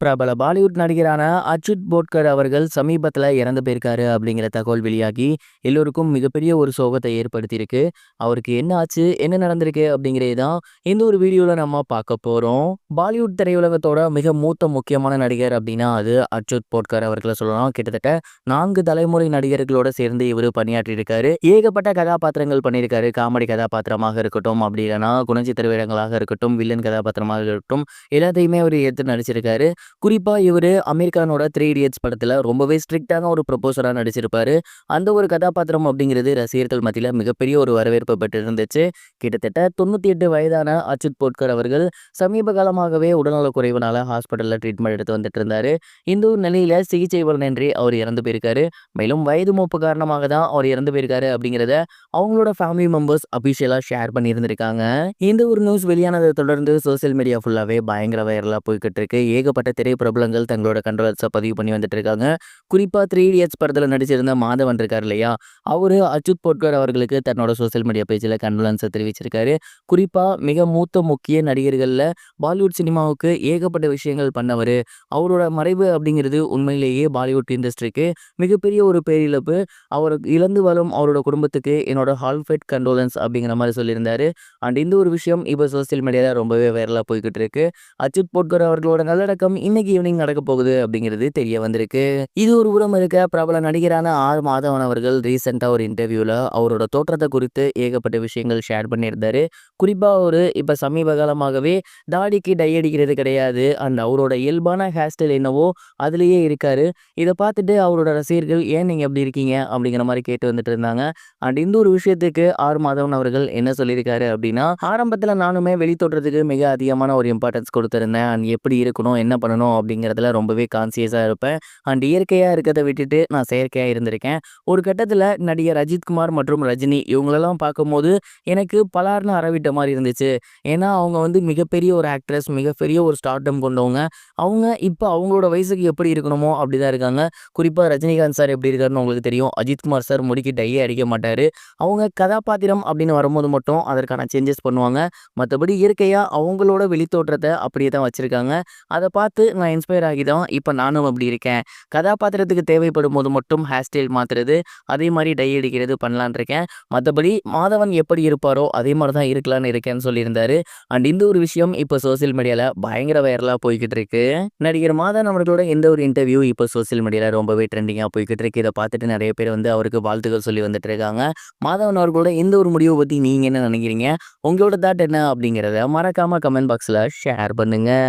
பிரபல பாலிவுட் நடிகரான அச்சுத் போட்கர் அவர்கள் சமீபத்தில் இறந்து போயிருக்காரு அப்படிங்கிற தகவல் வெளியாகி எல்லோருக்கும் மிகப்பெரிய ஒரு சோகத்தை ஏற்படுத்தியிருக்கு. அவருக்கு என்ன ஆச்சு என்ன நடந்திருக்கு அப்படிங்கிறது தான் இந்த ஒரு வீடியோவில் நம்ம பார்க்க போகிறோம் பாலிவுட் திரையுலகத்தோட மிக மூத்த முக்கியமான நடிகர் அப்படின்னா அது அச்சுத் போட்கர் அவர்களை சொல்லலாம். கிட்டத்தட்ட நான்கு தலைமுறை நடிகர்களோட சேர்ந்து இவர் பணியாற்றியிருக்காரு. ஏகப்பட்ட கதாபாத்திரங்கள் பண்ணியிருக்காரு. காமெடி கதாபாத்திரமாக இருக்கட்டும் அப்படி இல்லைன்னா குணச்சித்திர வேடங்களாக இருக்கட்டும் வில்லன் கதாபாத்திரமாக இருக்கட்டும் எல்லாத்தையுமே அவர் எடுத்து நடிச்சிருக்காரு. குறிப்பாக இவர் அமெரிக்கானோட த்ரீ இடியட்ஸ் படத்தில் ரொம்பவே ஸ்ட்ரிக்டான ஒரு ப்ரொபோசராக நடிச்சிருப்பாரு. அந்த ஒரு கதாபாத்திரம் அப்படிங்கிறது ரசிகர்கள் மத்தியில் மிகப்பெரிய ஒரு வரவேற்பு பெற்று இருந்துச்சு கிட்டத்தட்ட தொண்ணூற்றி எட்டு வயதான அச்சுத் போட்கர் அவர்கள் சமீப காலமாகவே உடல்நல குறைவுனால ஹாஸ்பிட்டலில் ட்ரீட்மெண்ட் எடுத்து வந்துட்டு இருந்தார் இந்த ஒரு நிலையில் சிகிச்சை பலனின்றி அவர் இறந்து போயிருக்காரு. மேலும் வயது மூப்பு காரணமாக தான் அவர் இறந்து போயிருக்காரு அப்படிங்கிறத அவங்களோட ஃபேமிலி மெம்பர்ஸ் அபிஷியலாக ஷேர் பண்ணியிருந்திருக்காங்க. இந்த ஒரு நியூஸ் வெளியானதை தொடர்ந்து சோசியல் மீடியா ஃபுல்லாகவே பயங்கர வைரலாக போய்கிட்டு இருக்கு ஏகப்பட்ட திரைப்பிரபலங்கள் தங்களோட கண்டோலன்ஸை பதிவு பண்ணி வந்துட்டு இருக்காங்க குறிப்பாக த்ரீ இடியட்ஸ் படத்தில் நடிச்சிருந்த மாதவன் இருக்கார் இல்லையா? அவர் அச்சுத் போட்கர் அவர்களுக்கு தன்னோட சோசியல் மீடியா பேஜில் கண்டலன்ஸை தெரிவிச்சிருக்காரு. குறிப்பாக மிக மூத்த முக்கிய நடிகர்களில் பாலிவுட் சினிமாவுக்கு ஏகப்பட்ட விஷயங்கள் பண்ணவர். அவரோட மறைவு அப்படிங்கிறது உண்மையிலேயே பாலிவுட் இண்டஸ்ட்ரிக்கு மிகப்பெரிய ஒரு பேரிழப்பு. அவர் இழந்து வரும் அவரோட குடும்பத்துக்கு என்னோட ஹால்ஃபெட் கண்டோலன்ஸ் அப்படிங்கிற மாதிரி சொல்லியிருந்தாரு. அண்ட் இந்த ஒரு விஷயம் இப்போ சோசியல் மீடியாவில் ரொம்பவே வைரலாக போய்கிட்டு இருக்கு. அச்சுத் போட்கர் அவர்களோட நல்லடக்கம் இன்னைக்கு ஈவினிங் நடக்க போகுது அப்படிங்கிறது தெரிய வந்திருக்கு. இது ஒரு உரம் இருக்க பிரபல நடிகரான ஆர் மாதவன் அவர்கள் ரீசெண்டாக ஒரு இன்டர்வியூவில் அவரோட தோற்றத்தை குறித்து ஏகப்பட்ட விஷயங்கள் ஷேர் பண்ணியிருந்தாரு. குறிப்பாக ஒரு இப்போ சமீப காலமாகவே தாடிக்கு டை அடிக்கிறது கிடையாது. அண்ட் அவரோட இயல்பான ஹேர் ஸ்டைல் என்னவோ அதுலேயே இருக்காரு. இதை பார்த்துட்டு அவரோட ரசிகர்கள் ஏன் நீங்கள் எப்படி இருக்கீங்க? அப்படிங்கிற மாதிரி கேட்டு வந்துட்டு இருந்தாங்க. அண்ட் இந்த ஒரு விஷயத்துக்கு ஆர் மாதவன் அவர்கள் என்ன சொல்லியிருக்காரு அப்படின்னா ஆரம்பத்தில் நானுமே வெளித்தோற்றத்துக்கு மிக அதிகமான ஒரு இம்பார்ட்டன்ஸ் கொடுத்துருந்தேன். அண்ட் எப்படி இருக்கணும்? என்ன பண்ணணும்? அப்படிங்கிறதுல ரொம்பவே கான்சியஸாக இருப்பேன். அண்ட் இயற்கையாக இருக்கிறத விட்டுட்டு நான் செயற்கையாக இருந்திருக்கேன். ஒரு கட்டத்தில் நடிகர் அஜித்குமார் மற்றும் ரஜினி இவங்களெல்லாம் பார்க்கும்போது எனக்கு பலார்னு அறவிட்ட மாதிரி இருந்துச்சு. ஏன்னா அவங்க வந்து மிகப்பெரிய ஒரு ஆக்ட்ரஸ் மிகப்பெரிய ஒரு ஸ்டார்டம் கொண்டவங்க. அவங்க இப்போ அவங்களோட வயசுக்கு எப்படி இருக்கணுமோ அப்படி தான் இருக்காங்க. குறிப்பாக ரஜினிகாந்த் சார் எப்படி இருக்காருன்னு உங்களுக்கு தெரியும். அஜித்குமார் சார் முடிக்கு டையே அடிக்க மாட்டார். அவங்க கதாபாத்திரம் அப்படின்னு வரும்போது மட்டும் அதற்கான சேஞ்சஸ் பண்ணுவாங்க. மற்றபடி இயற்கையாக அவங்களோட வெளித்தோற்றத்தை அப்படியே தான் வச்சுருக்காங்க. அதை பார்த்து நான் இன்ஸ்பயர் ஆகி தான் இப்போ நானும் அப்படி இருக்கேன். கதாபாத்திரத்துக்கு தேவைப்படும் போது மட்டும் ஹேர் ஸ்டைல் மாற்றுறது அதே மாதிரி டை அடிக்கிறது பண்ணலான் இருக்கேன். மற்றபடி மாதவன் எப்படி இருப்பாரோ அதே மாதிரி தான் இருக்கலான்னு இருக்கேன்னு சொல்லியிருந்தாரு. அண்ட் இந்த ஒரு விஷயம் இப்போ சோசியல் மீடியாவில் பயங்கர வைரலாக போய்கிட்டு இருக்கு. நடிகர் மாதவன் அவர்களோட இந்த ஒரு இன்டர்வியூ இப்போ சோசியல் மீடியாவில் ரொம்பவே ட்ரெண்டிங்காக போய்கிட்டு இருக்கு. இதை பார்த்துட்டு நிறைய பேர் வந்து அவருக்கு வாழ்த்துக்கள் சொல்லி வந்துட்டு இருக்காங்க. மாதவன் அவர்களோட இந்த ஒரு முடிவை பற்றி நீங்கள் என்ன நினைக்கிறீங்க? உங்களோட தாட் என்ன அப்படிங்கிறத மறக்காமல் கமெண்ட் பாக்ஸில் ஷேர் பண்ணுங்கள்